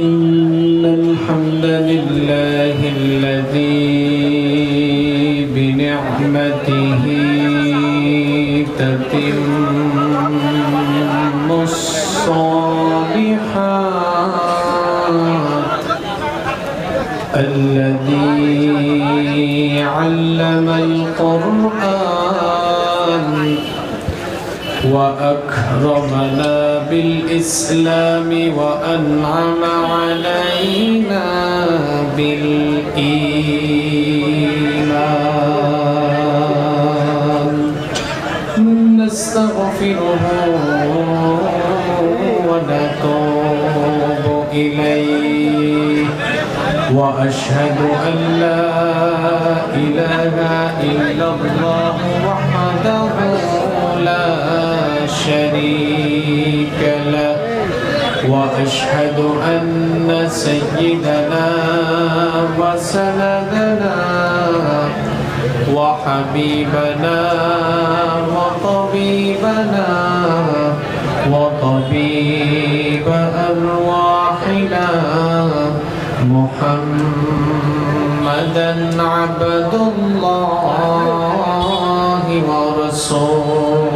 إن الحمد لله الذي بنعمته تتم الصالحات الذي علم القرآن وأكرمنا بالإسلام وأنعم علينا بالإيمان. نستغفره ونتوب إليه. وأشهد أن لا إله إلا الله وحده لا شريك له. وأشهد أن سيدنا وسندنا وحبيبنا وطبيبنا وطبيب أرواحنا محمدا عبد الله ورسوله.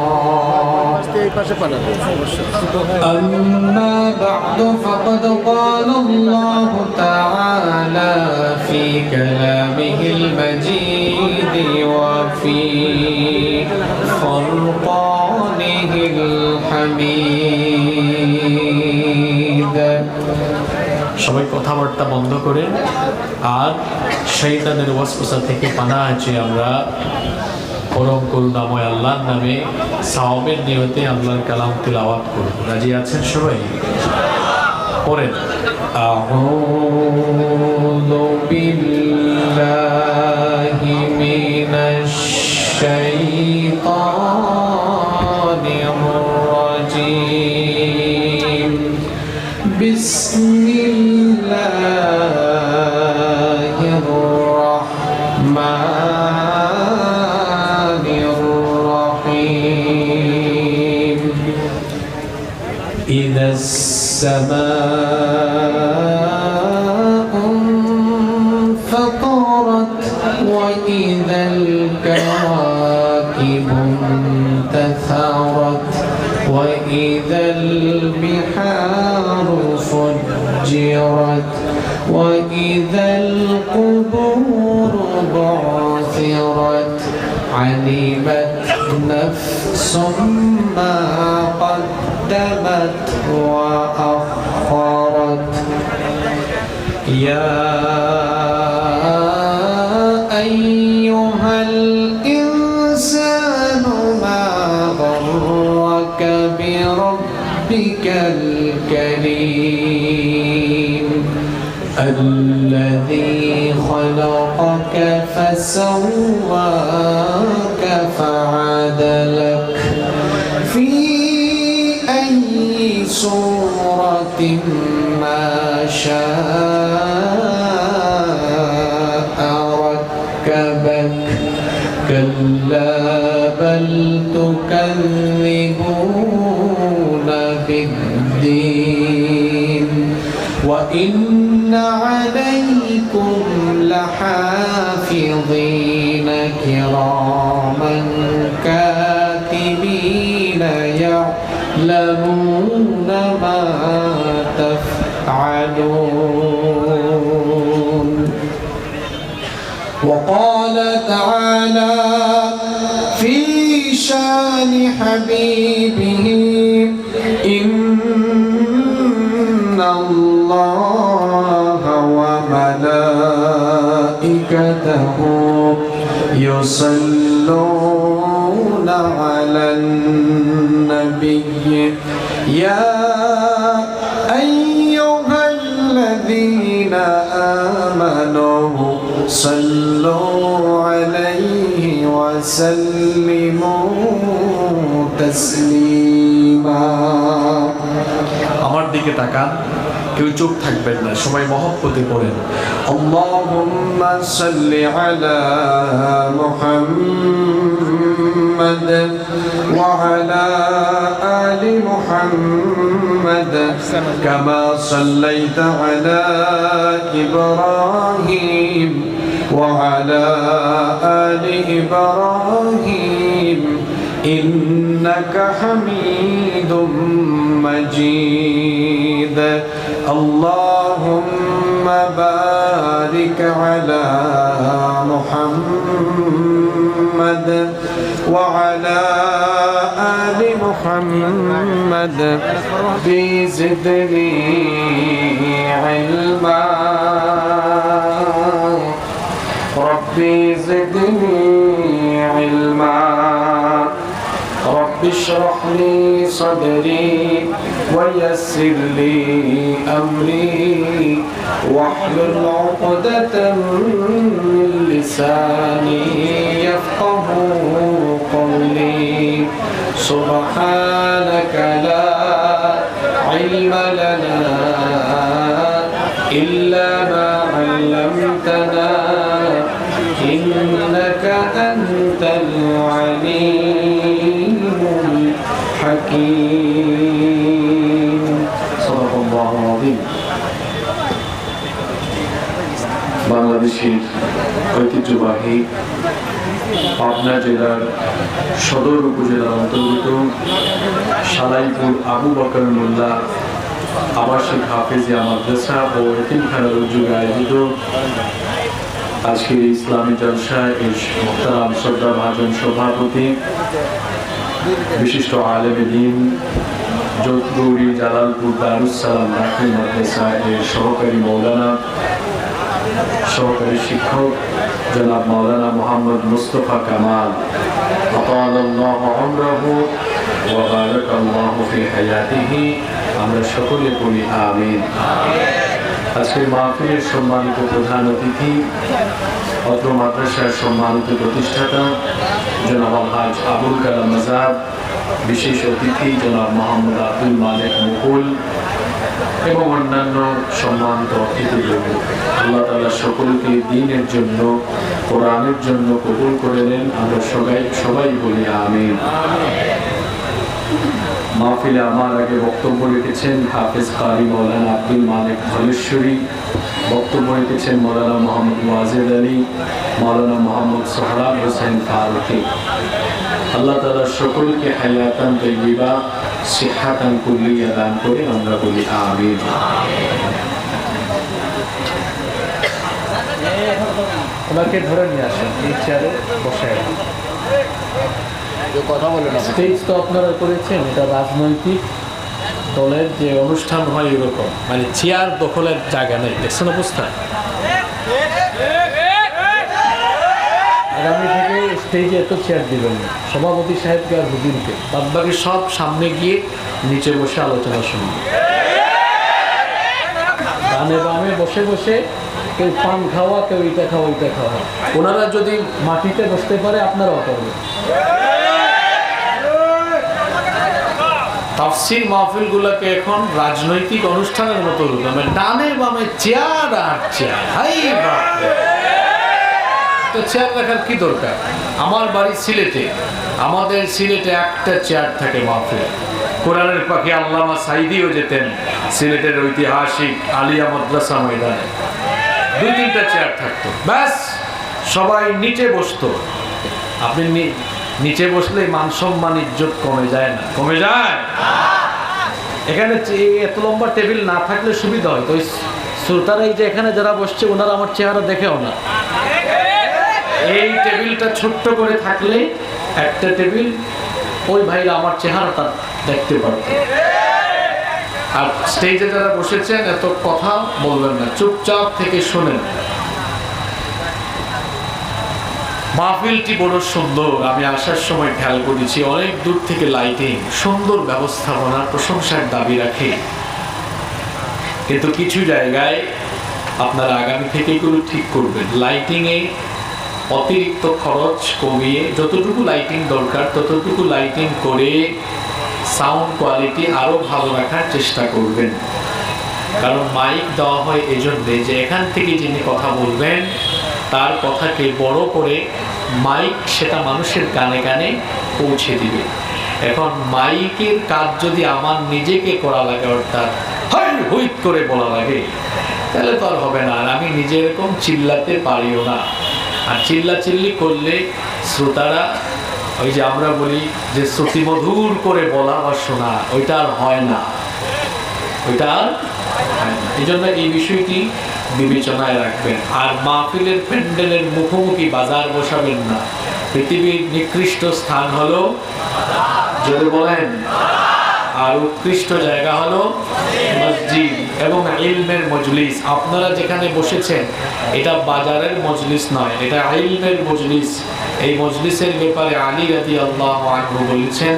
পাশে পাঠাবো أما بعد فقد قال الله تعالى في كلامه المجيد وفي فرقانه الحميد সবাই কথাবার্তা বন্ধ করে আর শৈতানের ওয়াসওয়াসা থেকে পানা আছে আমরা পরম করুণাময় আল্লাহর নামে সাওমের নিয়তে আল্লাহর কালাম তিলাওয়াত করব রাজি আছেন সবাই পড়েন أعوذ بالله علمت نفس ما قدمت وأخرت. يا أيها الإنسان ما غرك بربك الكريم الذي خلقك فسواك فعدلك؟ في أي صورة ما شاء ركبك؟ كلا بل تكذبون بالدين. وإن عليكم لحافظين كراما كاتبين يعلمون ما تفعلون. وقال تعالى في شان حبيبه وملائكته يصلون على النبي يا أيها الذين آمنوا صلوا عليه وسلموا تسليما আমার দিকে তাকান কেউ চুপ থাকবেন না সবাই মহব্বতে পড়েন اللهم صل على محمد وعلى آل محمد كما صليت على إبراهيم وعلى آل إبراهيم إنك حميد مجيد اللهم بارك على محمد وعلى آل محمد في زدني علما. ربي زدني علما. رب اشرح لي صدري ويسر لي أمري واحلل عقدة من لساني يفقه قولي. سبحانك لا علم لنا إلا ما علمتنا. বাংলাদেশের ঐতিহ্যবাহী পাবনা জেলার সদর উপজেলার অন্তর্গত সালাইপুর আবু বকর মোল্লা আবাসিক হাফেজিয়া মাদ্রাসা ও এতিমখানার উদ্যোগে আয়োজিত আজকের ইসলামী জলসায় এই মোহতারাম শ্রদ্ধা মহাজন সভাপতি বিশিষ্ট আলেমে দিন যোধগৌরী জালালপুর দারুসালাম দাখিল মাদ্রাসা এর সহকারী মৌলানা সহকারী শিক্ষক জনাব মৌলানা মোহাম্মদ মুস্তফা কামাল। আমরা সকলে বলি আমিন। আজকে মাহফিলের সম্মানিত প্রধান অতিথি, অত্র মাদ্রাসার সম্মানিত প্রতিষ্ঠাতা, জনাব আজ আবুল কালাম আজাদ, বিশেষ অতিথি, জনাব মোহাম্মদ আব্দুল মালিক মুকুল এবং অন্যান্য সম্মানিত অতিথিবৃন্দ, আল্লাহ তালা সকলকে দিনের জন্য, কোরআনের জন্য কবুল করে নেন। আমরা সবাই সবাই বলি আমিন। মাহফিলে আমার আগে বক্তব্য রেখেছেন হাফেজ কারি মৌলানা আব্দুল মালিক ধলেশ্বরী, বক্তব্য রেখেছেন মৌলানা মোহাম্মদ ওয়াজেদ আলী মৌলানা মোহাম্মদ সোহরাব হোসেন ফারুকি। আল্লাহ তালা সকলকে হায়াতান তৈবা সিহাতান কুল্লিয়া দান করে আমরা বলি আমিন। ওনাকে ধরে নিয়ে আসেন এই চেয়ারে বসে কথা বলেন আপনি স্টেজ তো আপনারা করেছেন এটা রাজনৈতিক দলের যে অনুষ্ঠান হয় এরকম। মানে চেয়ার দখলের জায়গা নেই দেখছেন অবস্থা? আগামী স্টেজে এত চেয়ার দিবেন না। সভাপতি সাহেবকে আর হুজুরকে। বাদ বাকি সব সামনে গিয়ে নিচে বসে আলোচনা শুনবে। ডানে বামে বসে বসে কেউ পান খাওয়া, কেউ ইটা খাওয়া, ওইটা খাওয়া। ওনারা যদি মাটিতে বসতে পারে, আপনারাও পারবেন। তাফসির মাহফিলগুলোকে এখন রাজনৈতিক অনুষ্ঠানের মতো রূপ। মানে ডানে বামে চেয়ার আর চেয়ার হাই বাপরে। তো চেয়ার রাখার কি দরকার? আমার বাড়ি সিলেটে আমাদের সিলেটে একটা চেয়ার থাকে মাহফিল। কোরআনের পাখি আল্লামা সাইদিও যেতেন সিলেটের ঐতিহাসিক আলিয়া মাদ্রাসা ময়দানে। দুই তিনটা চেয়ার থাকতো। ব্যাস সবাই নিচে বসতো। আপনি নিচে বসলে মান সম্মান ইজ্জত কমে যায় না। কমে যায়? এখানে এত লম্বা টেবিল না থাকলে সুবিধা হয়। তো শ্রোতারা এই যে এখানে যারা বসছে ওনারা আমার চেহারা দেখেও না। এই টেবিলটা ছোট্ট করে থাকলে একটা টেবিল ওই ভাইরা আমার চেহারাটা দেখতে পারত। আর স্টেজে যারা বসেছেন, এত কথা বলবেন না, চুপচাপ থেকে শোনেন। মাহফিলটি বড় সুন্দর, আমি আসার সময় খেয়াল করেছি, অনেক দূর থেকে লাইটিং সুন্দর ব্যবস্থাপনা প্রশংসার দাবি রাখে। কিন্তু কিছু জায়গায় আপনারা আগামী থেকে এগুলো ঠিক করবেন। লাইটিংয়ে অতিরিক্ত খরচ কমিয়ে যতটুকু লাইটিং দরকার, ততটুকু লাইটিং করে সাউন্ড কোয়ালিটি আরও ভালো রাখার চেষ্টা করবেন। কারণ মাইক দেওয়া হয় এই জন্যে যে এখান থেকে যিনি কথা বলবেন, তার কথাকে বড় করে মাইক সেটা মানুষের কানে কানে পৌঁছে দিবে। এখন মাইকের কাজ যদি আমার নিজেকে করা লাগে, অর্থাৎ হাই হুইট করে বলা লাগে, তাহলে তো আর হবে না। আর আমি নিজে এরকম চিল্লাতে পারিও না। আর চিল্লা চিল্লি করলে শ্রোতারা, ওই যে আমরা বলি যে শ্রুতিমধুর করে বলা বা শোনা, ওইটা আর হয় না। ওইটা আর হয় না। এই জন্য এই বিষয়টি বিবেচনায় রাখবেন। আর মাহফিলের প্যান্ডেলের মুখোমুখি বাজার বসাবেন না। পৃথিবীর নিকৃষ্ট স্থান হলো যদি বলেন আর উৎকৃষ্ট জায়গা হলো মসজিদ এবং ইলমের মজলিস। আপনারা যেখানে বসেছেন, এটা বাজারের মজলিস নয়, এটা ইলমের মজলিস। এই মজলিসের ব্যাপারে আলী রাদি আল্লাহ আনহু বলেছেন,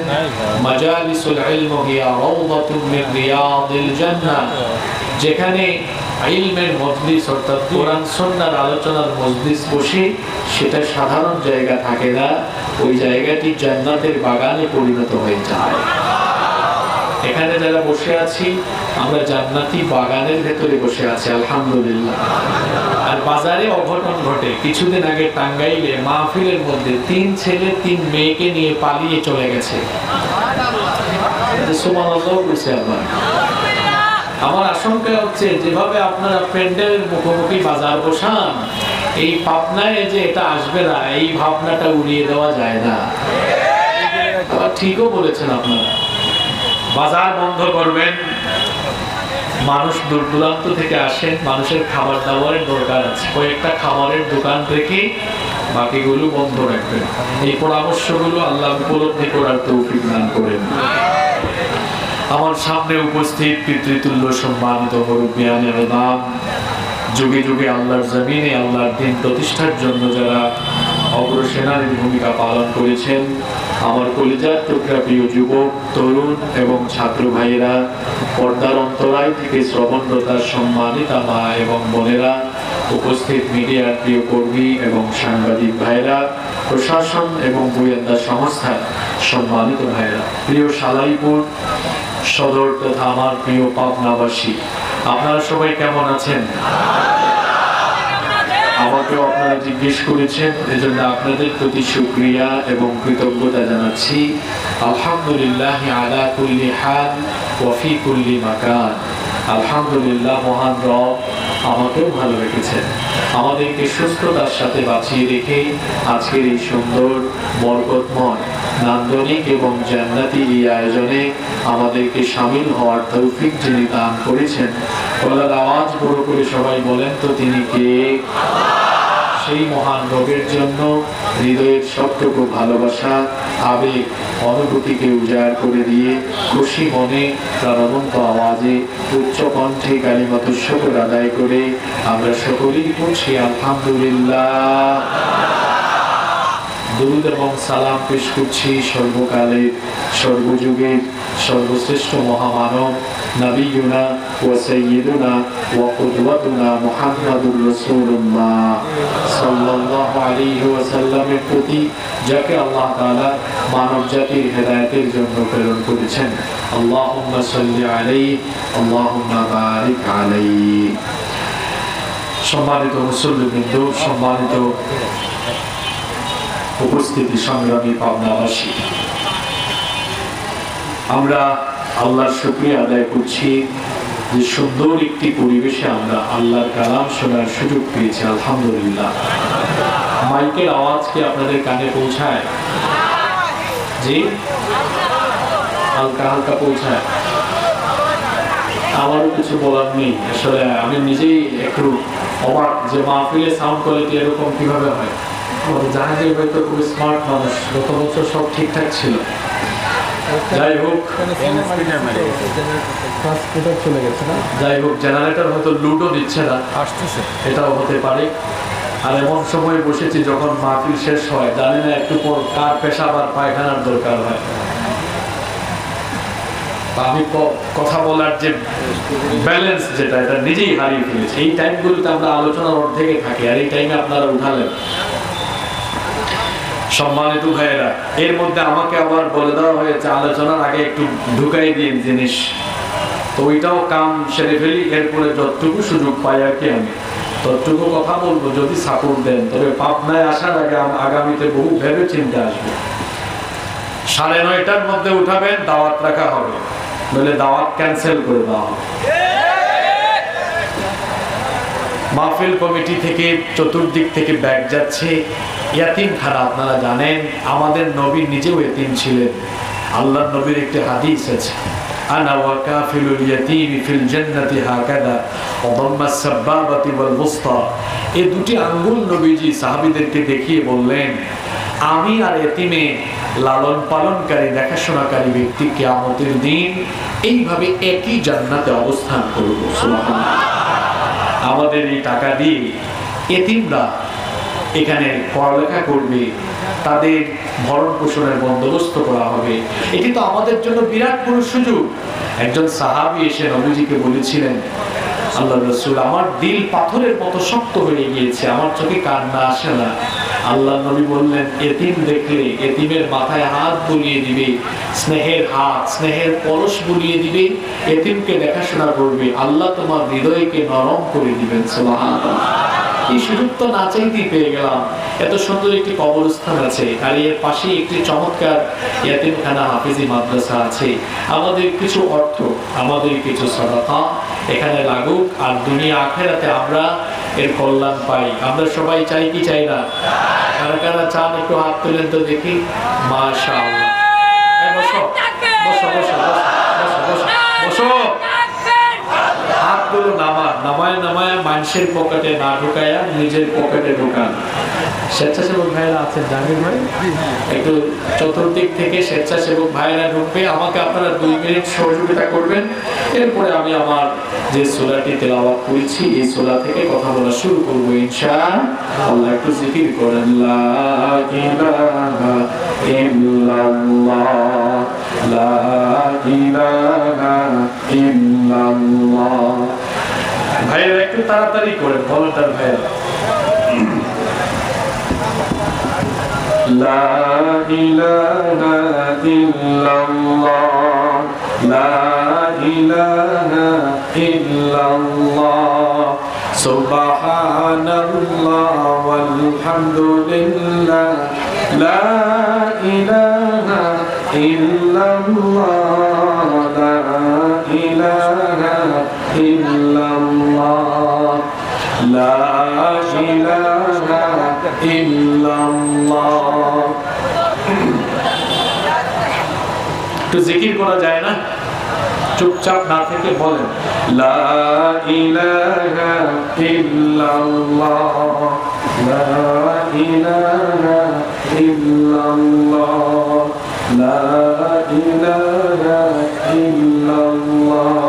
মাজালিসুল ইলম হিয়া মিন রিয়াদিল জান্নাহ। যেখানে ইলমের মজলিস অর্থাৎ কোরআন আলোচনার মজলিস বসে, সেটা সাধারণ জায়গা থাকে না, ওই জায়গাটি জান্নাতের বাগানে পরিণত হয়ে যায়। এখানে যারা বসে আছি, আমরা জান্নাতি বাগানের ভেতরে বসে আছি, আলহামদুলিল্লাহ। আর বাজারে অঘটন ঘটে। কিছুদিন আগে টাঙ্গাইলে মাহফিলের মধ্যে তিন ছেলে, তিন মেয়েকে নিয়ে পালিয়ে চলে গেছে। আমার আশঙ্কা হচ্ছে, যেভাবে আপনারা প্যান্ডেলের মুখোমুখি বাজার বসান, এই পাবনায় যে এটা আসবে না, এই ভাবনাটা উড়িয়ে দেওয়া যায় না। ঠিকও বলেছেন আপনারা। বাজার বন্ধ করবেন। মানুষ দূর দূরান্ত থেকে আসেন মানুষের খাবার দাবারের দরকার আছে। কয়েকটা খাবারের দোকান রেখে বাকিগুলো বন্ধ রাখবেন। এই পরামর্শগুলো আল্লাহ উপলব্ধি করার তৌফিক দান করেন। আমার সামনে উপস্থিত পিতৃতুল্য সম্মানিত মুরব্বিয়ানের নাম যুগে যুগে আল্লাহর জমিনে আল্লাহর দিন প্রতিষ্ঠার জন্য যারা অগ্রসেনারীর ভূমিকা পালন করেছেন আমার কলিজার টুকরা প্রিয় যুবক, তরুণ এবং ছাত্র ভাইয়েরা, পর্দার অন্তরায় থেকে শ্রবণরতার সম্মানিতা মা এবং বোনেরা, উপস্থিত মিডিয়ার প্রিয় কর্মী এবং সাংবাদিক ভাইয়েরা, প্রশাসন এবং গোয়েন্দা সংস্থার সম্মানিত ভাইয়েরা। প্রিয় সালাইপুর সদর তথা আমার প্রিয় পাবনাবাসী, আপনারা সবাই কেমন আছেন? আমাকেও আপনারা জিজ্ঞেস করেছেন, এজন্য আপনাদের প্রতি শুক্রিয়া এবং কৃতজ্ঞতা জানাচ্ছি। আলহামদুলিল্লাহ আলা কুল্লি হাল ওয়াফি কুল্লি মাকান। আলহামদুলিল্লাহ, মহান রব আমাকেও ভালো রেখেছেন। আমাদেরকে সুস্থতার সাথে বাঁচিয়ে রেখে আজকের এই সুন্দর বরকতময় নান্দনিক এবং জান্নাতি এই আয়োজনে আমাদেরকে সামিল হওয়ার তৌফিক যিনি দান করেছেন, গলার আওয়াজ বড় করে সবাই বলেন তো তিনি কে? সেই মহান রোগের জন্য হৃদয়ের সবটুকু ভালোবাসা আবেগ অনুভূতিকে উজাড় করে দিয়ে খুশি মনে প্রাণবন্ত আওয়াজে উচ্চ কণ্ঠে কালিমত শকর আদায় করে, আমরা সকলেই করছি আলহামদুলিল্লাহ। দুরুদ এবং সালাম পেশ করছি সর্বকালের, সর্বযুগের, সর্বশ্রেষ্ঠ মহামানব, নবীনা ও সৈয়দুনা ও কুদওয়াতুনা মুহাম্মাদুর রাসূলুল্লাহ। আলাইহি ওয়াসাল্লামের প্রতি, যাকে আল্লাহ তাআলা মানব জাতির হেদায়েতের জন্য প্রেরণ করেছেন। আল্লাহুম্মা সাল্লি আলাইহি, আল্লাহুম্মা বারিক আলাইহি। সম্মানিত মুসল্লিবৃন্দ, সম্মানিত উপস্থিতি সংগ্রামী পাবনাবাসী, আমরা আল্লাহর শুক্রিয়া আদায় করছি যে সুন্দর একটি পরিবেশে আমরা আল্লাহর কালাম শোনার সুযোগ পেয়েছি, আলহামদুলিল্লাহ। মাইকের আওয়াজ কি আপনাদের কানে পৌঁছায়। জি? হালকা হালকা পৌঁছায়। আমারও কিছু বলার নেই। আসলে আমি নিজেই একটু অবাক যে মাহফিলে সাউন্ড কোয়ালিটি এরকম কীভাবে হয়। আমাদের জাহাঙ্গীর ভাই তো খুব স্মার্ট মানুষ। গত বছর সব ঠিকঠাক ছিল। যাই হোক। চলে গেছে না যাই হোক জেনারেটর হয়তো লুডো দিচ্ছে না। আসতেছে। এটাও হতে পারে। আর এমন সময় বসেছি যখন মাহফিল শেষ হয়, জানি না একটু পর কার পেশাব আর পায়খানার দরকার হয়। আমি কথা বলার যে ব্যালেন্স যেটা, এটা নিজেই হারিয়ে ফেলেছি। এই টাইমগুলোতে আমরা আলোচনার অর্ধেকে থাকি, আর এই টাইমে আপনারা উঠালেন। সম্মানিত ভাইয়েরা, এর মধ্যে আমাকে আবার বলে দেওয়া হয়েছে, আলোচনার আগে একটু ঢুকাই দিন জিনিস। তো ওইটাও কাম সেরে ফেলি, এরপরে যতটুকু সুযোগ পাই আর কি আমি। কথা বলব, যদি সাপোর্ট দেন। তবে পাবনায় আসার আগে আগামীতে বহু ভেবে আসবে। সাড়ে নয়টার মধ্যে উঠাবেন, দাওয়াত রাখা হবে। নইলে দাওয়াত ক্যান্সেল করে দেওয়া হবে। মাহফিল কমিটি থেকে চতুর্দিক থেকে ব্যাগ যাচ্ছে। ইয়াতিম খানা আপনারা জানেন, আমাদের নবী নিজেও এতিম ছিলেন। আল্লাহ নবীর একটি হাদিস আছে। ইয়াতিম ফিল জান্নাতি হাকাদা ওয়া দাম্মা সাব্বাবাতি ওয়াল বুসতা এই দুটি আঙ্গুল নবীজি সাহাবীদেরকে দেখিয়ে বললেন, আমি আর এতিমে লালন পালনকারী, দেখাশোনাকারী ব্যক্তি কিয়ামতের দিন এইভাবে একই জান্নাতে অবস্থান করব। আমাদের এই টাকা দিয়ে এতিমরা এখানে পড়ালেখা করবে। তাদের ভরণ পোষণের বন্দোবস্ত করা হবে। এটি তো আমাদের জন্য বিরাট বড় সুযোগ। একজন সাহাবি এসে নবীজিকে বলেছিলেন, আল্লাহ রসুল, আমার দিল পাথরের মতো শক্ত হয়ে গিয়েছে, আমার চোখে কান্না আসে না। আল্লাহ নবী বললেন, এতিম দেখলে এতিমের মাথায় হাত বুলিয়ে দিবে, স্নেহের হাত, স্নেহের পরশ বুলিয়ে দিবে, এতিমকে দেখাশোনা করবে, আল্লাহ তোমার হৃদয়কে নরম করে দিবেন। সুবহানাল্লাহ। এই সুযোগ তো না চাইতেই পেয়ে গেলাম। এত সুন্দর একটি কবরস্থান আছে, আর এর পাশে একটি চমৎকার ইয়াতিমখানা হাফিজি মাদ্রাসা আছে। আমাদের কিছু অর্থ, আমাদের কিছু সদাকা এখানে লাগুক, আর দুনিয়া আখেরাতে আমরা এর কল্যাণ পাই। আমরা সবাই চাই কি চাই না? কারা কারা চান একটু হাত তুলেন তো দেখি। বসো বসো বসো বসো বসো বসো বসো হাতগুলো নামায় নামায় মানুষের পকেটে না ঢুকায়া নিজের পকেটে ঢুকান। স্বেচ্ছাসেবক ভাইয়েরা আছেন, জাহাঙ্গীর ভাই? একটু চতুর্দিক থেকে স্বেচ্ছাসেবক ভাইয়েরা ঢুকবে। আমাকে আপনারা দুই মিনিট সহযোগিতা করবেন। এরপরে আমি আমার যে সোলাটি তেলাওয়াত করেছি, এই সোলা থেকে কথা বলা শুরু করব ইনশা আল্লাহ একটু জিকির করেন লা ইলাহা ইল্লাল্লাহ। ভাইয়েরা একটু তাড়াতাড়ি করে বলটার ভাইয়েরা। লা ইলাহা ইল্লাল্লাহ, লা ইলাহা ইল্লাল্লাহ, সুবহানাল্লাহ ওয়ালহামদুলিল্লাহ, লা ইলাহা ইল্লাল্লাহ। إله إلا الله একটু জিকির করা যায় না চুপচাপ না থেকে বলেন লা ইলাহা ইল্লাল্লাহ লা ইলাহা ইল্লাল্লাহ লা ইলাহা ইল্লাল্লাহ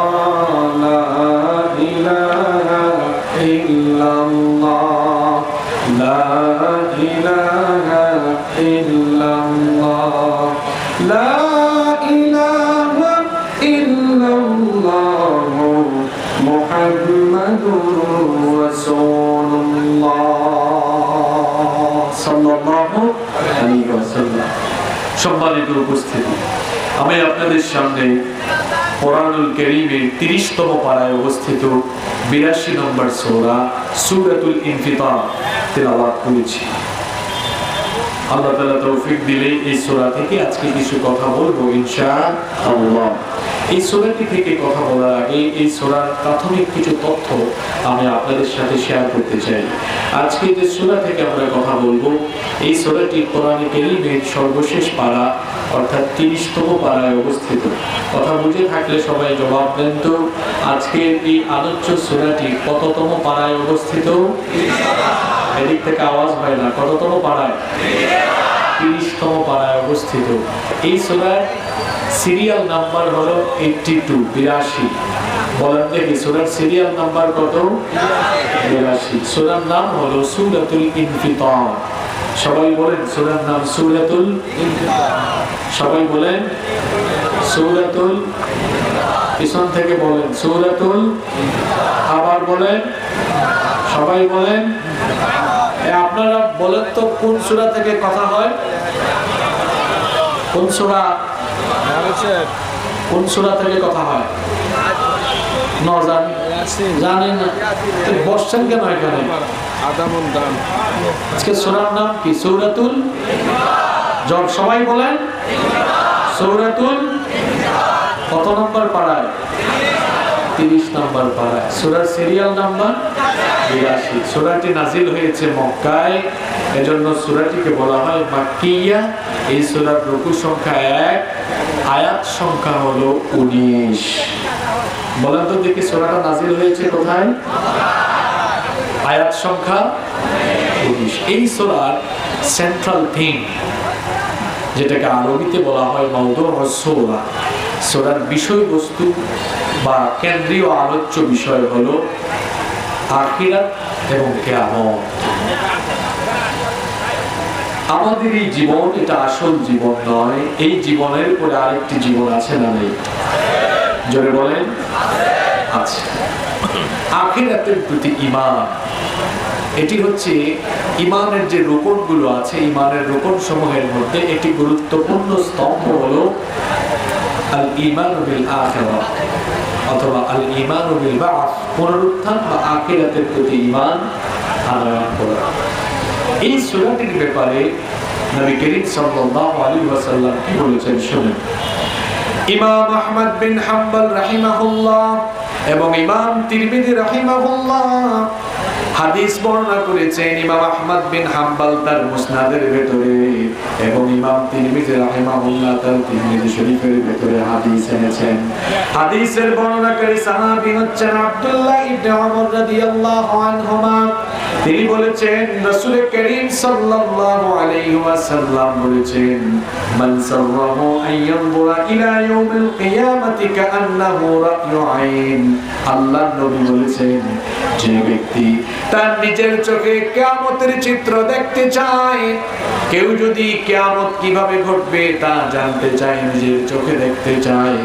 আমি আপনাদের সামনে কোরআনুল করিমের তিরিশতম পাড়ায় অবস্থিত বিরাশি নম্বর সোরা সুরাতুল ইনফিতা তেলাবাদ করেছি। আল্লাহ তালা তৌফিক দিলে এই সোরা থেকে আজকে কিছু কথা বলব ইনশাআল্লাহ। এই সূরাটি থেকে কথা বলার আগে এই সূরার প্রাথমিক কিছু তথ্য আমি আপনাদের সাথে শেয়ার করতে চাই। আজকে যে সূরা থেকে আমরা কথা বলব, এই সূরাটি কোরআনে কারীমের সর্বশেষ পারা, অর্থাৎ তিরিশতম পাড়ায় অবস্থিত। কথা বুঝে থাকলে সবাই জবাব দেন তো, আজকের এই আলোচ্য সূরাটি কততম পাড়ায় অবস্থিত? এদিক থেকে আওয়াজ হয় না, কততম পাড়ায় তিরিশতম পাড়ায় অবস্থিত। এই সোলার সিরিয়াল নাম্বার হলো এইটটি টু বিরাশি। বলেন দেখি সোলার সিরিয়াল নাম্বার কত? বিরাশি। সোলার নাম হলো সুরাতুল ইনফিতার। সবাই বলেন সোলার নাম সুরাতুল সবাই বলেন, সৌরাতুল পিছন থেকে বলেন, সৌরাতুল আবার বলেন, সবাই বলেন আপনারা বলেন তো কোন সূরা থেকে কথা হয়? কোন সূরা? কোন সূরা থেকে কথা হয়? ন জানি। জানেন বসছেন কেন এখানে? আদামন দান। আজকে সূরার নাম কি? সৌরাতুল জব সবাই বলেন। সৌরাতুল কত নম্বর পাড়ায়? তিরিশ নম্বর পাড়ায়। সূরার সিরিয়াল নাম্বার বিরাশি। সূরাটি নাজিল হয়েছে মক্কায় এজন্য সূরাটিকে বলা হয় মাক্কিয়া। এই সূরার রুকু সংখ্যা এক, আয়াত সংখ্যা হলো উনিশ। বলেন তো দেখি সূরাটা নাজিল হয়েছে কোথায়? আয়াত সংখ্যা উনিশ। এই সোলার সেন্ট্রাল থিম যেটাকে আরবিতে বলা হয় মৌদুর সোলা সোলার বিষয়বস্তু বা কেন্দ্রীয় আলোচ্য বিষয় হলো আখিরাত এবং কেয়ামত। আমাদের এই জীবন এটা আসল জীবন নয়, এই জীবনের পরে আরেকটি জীবন আছে না নেই? জোরে বলেন, আছে। আখিরাতের প্রতি ইমান এটি হচ্ছে ইমানের যে রোপণগুলো আছে ইমানের রোপণ সমূহের মধ্যে একটি গুরুত্বপূর্ণ স্তম্ভ হল আল ইমান অথবা আল ইমান পুনরুত্থান বা আখিরাতের প্রতি ইমান আনয়ন করা। এই সুরাটির ব্যাপারে নবী করিম সাল্লাল্লাহু আলাইহি ওয়াসাল্লাম কি বলেছেন শুনুন। ইমাম আহমদ বিন হাম্বল রাহিমাহুল্লাহ এবং ইমাম তিরমিজি রাহিমাহুল্লাহ হাদিস বর্ণনা করেছেন ইমাম আহমদ বিন হাম্বল তার মুসনাদের ভেতরে এবং ইমাম তিরমিজি রাহিমাহুল্লাহ তার তিরমিজি শরীফের ভেতরে হাদিস এনেছেন। হাদিসের বর্ণনাকারী সাহাবী হচ্ছেন আব্দুল্লাহ ইবনে ওমর রাদিয়াল্লাহু আনহুমা। তিনি বলেছেন, রাসূল করিম সাল্লাল্লাহু আলাইহি ওয়াসাল্লাম বলেছেন, মান সাররাহু আন ইয়ানজুরা ইলা ইয়াউমিল কিয়ামাতি কাআন্নাহু রা'য়ু আইন আল্লাহ নবী বলেছেন, যে ব্যক্তি তার নিজের চোখে কেয়ামতের চিত্র দেখতে চায়। কেউ যদি কেয়ামত কীভাবে ঘটবে তা জানতে চায়, নিজের চোখে দেখতে চায়।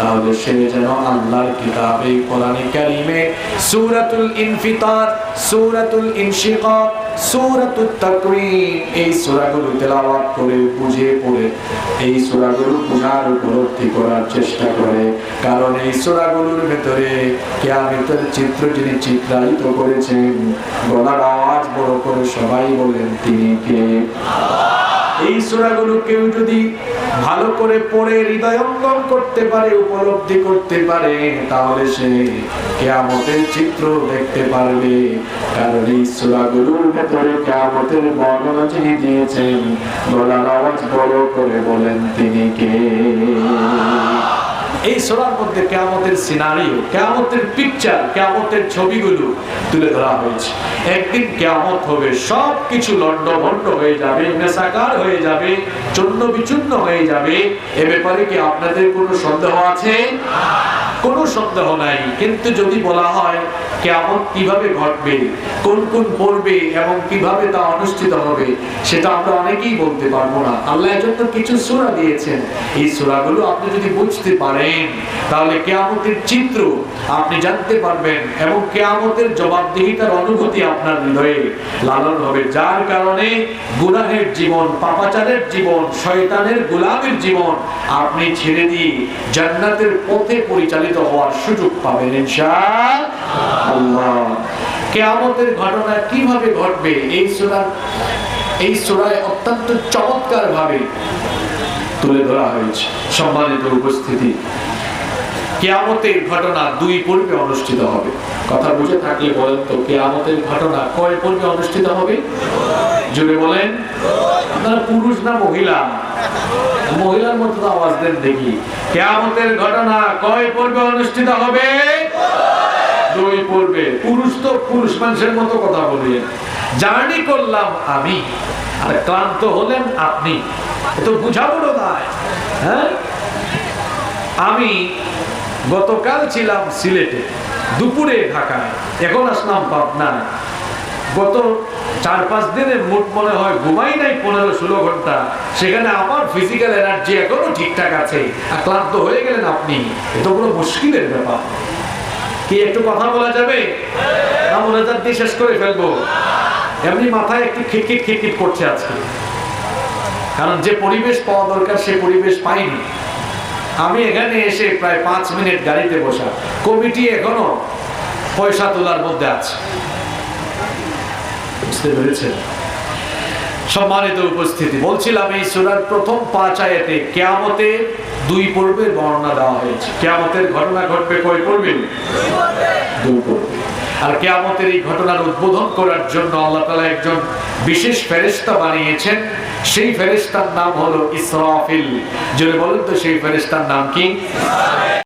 তাহলে সে যেন আল্লাহর কিতাবে, কোরআনে কারিমে সূরাতুল ইনফিতার, সূরাতুল ইনশিকাক সূরাতুত তাকওয়ির এই সূরাগুলো তেলাওয়াত করে, বুঝে পড়ে। এই সূরাগুলো বোঝার উপলব্ধি করার চেষ্টা করে। কারণ এই সূরাগুলোর ভেতরে কিয়ামতের চিত্র যিনি চিত্রায়িত করেছেন, গলার আওয়াজ বড় করে সবাই বলেন, তিনি কে? এই সূরাগুলো কেউ যদি ভালো করে পড়ে হৃদয়ঙ্গম করতে পারে, উপলব্ধি করতে পারে, তাহলে সে কেয়ামতের চিত্র দেখতে পারবে। কারণ এই সুরাগুলোর ভেতরে কেয়ামতের বর্ণনা যিনি দিয়েছেন গলার আওয়াজ বড় করে বলেন তিনি কে? এই সোলার মধ্যে কেয়ামতের সিনারিও, কেয়ামতের পিকচার কেয়ামতের ছবিগুলো তুলে ধরা হয়েছে। একদিন কেয়ামত হবে সব কিছু লন্ডভন্ড হয়ে যাবে মেসাকার হয়ে যাবে চূর্ণ বিচূর্ণ হয়ে যাবে। এ ব্যাপারে কি আপনাদের কোনো সন্দেহ আছে? কোনো সন্দেহ নাই। কিন্তু যদি বলা হয় কেমন কীভাবে ঘটবে, কোন কোন পড়বে এবং কীভাবে তা অনুষ্ঠিত হবে, সেটা আমরা অনেকেই বলতে পারব না। আল্লাহ জন্য কিছু সূরা দিয়েছেন। এই সূরাগুলো আপনি যদি বুঝতে পারেন তাহলে কেয়ামতের চিত্র আপনি জানতে পারবেন এবং কেয়ামতের জবাবদিহিতার অনুভূতি আপনার হৃদয়ে লালন হবে। যার কারণে গুনাহের জীবন, পাপাচারের জীবন, শয়তানের গোলামের জীবন আপনি ছেড়ে দিয়ে জান্নাতের পথে পরিচালিত হওয়ার সুযোগ পাবেন ইনশাআল্লাহ। কেয়ামতের ঘটনা কীভাবে ঘটবে এই সূরা এই সূরায় অত্যন্ত চমৎকার ভাবে তুলে ধরা হয়েছে। সম্মানিত উপস্থিতি। কেয়ামতের ঘটনা দুই পর্বে অনুষ্ঠিত হবে। কথা বুঝে থাকলে বলেন তো, কেয়ামতের ঘটনা কয় পর্বে অনুষ্ঠিত হবে? জুড়ে বলেন। আপনারা পুরুষ না মহিলা? মহিলার মতো আওয়াজ দেন দেখি। কেয়ামতের ঘটনা কয় পর্বে অনুষ্ঠিত হবে? দুই পর্বে। পুরুষ তো পুরুষ মানুষের মতো কথা বললেন জার্নি করলাম আমি। আর ক্লান্ত হলেন আপনি। তো বুঝাবো হ্যাঁ? আমি গতকাল ছিলাম সিলেটে, দুপুরে ঢাকায়, এখন আসলাম পাবনায়। গত চার পাঁচ দিনে মোট মনে হয় ঘুমাই নাই পনেরো ষোলো ঘণ্টা। সেখানে আমার ফিজিক্যাল এনার্জি এখনও ঠিকঠাক আছে। আর ক্লান্ত হয়ে গেলেন আপনি এত কোনো মুশকিলের ব্যাপার। কি একটু কথা বলা যাবে? না মোনাজাত দিয়ে শেষ করে ফেলব। এমনি মাথায় একটু খিটখিট খিটখিট করছে আজকে। কারণ যে পরিবেশ পাওয়া দরকার সে পরিবেশ পাইনি। আমি এখানে এসে প্রায় পাঁচ মিনিট গাড়িতে বসা। কমিটি এখনও পয়সা তোলার মধ্যে আছে। বুঝতে পেরেছেন? সম্মানিত উপস্থিতি বলছিলাম এই সুরার প্রথম পাঁচ আয়াতে কেয়ামতে দুই পর্বের বর্ণনা দেওয়া হয়েছে। কেয়ামতের ঘটনা ঘটবে কয় পড়বে দুই পর্বে। আর কেয়ামতের এই ঘটনার উদ্বোধন করার জন্য আল্লাহ তালা একজন বিশেষ ফেরেস্তা বানিয়েছেন। সেই ফেরেস্তার নাম হলো ইসরাফিল। যদি বলেন তো সেই ফেরেস্তার নাম কি?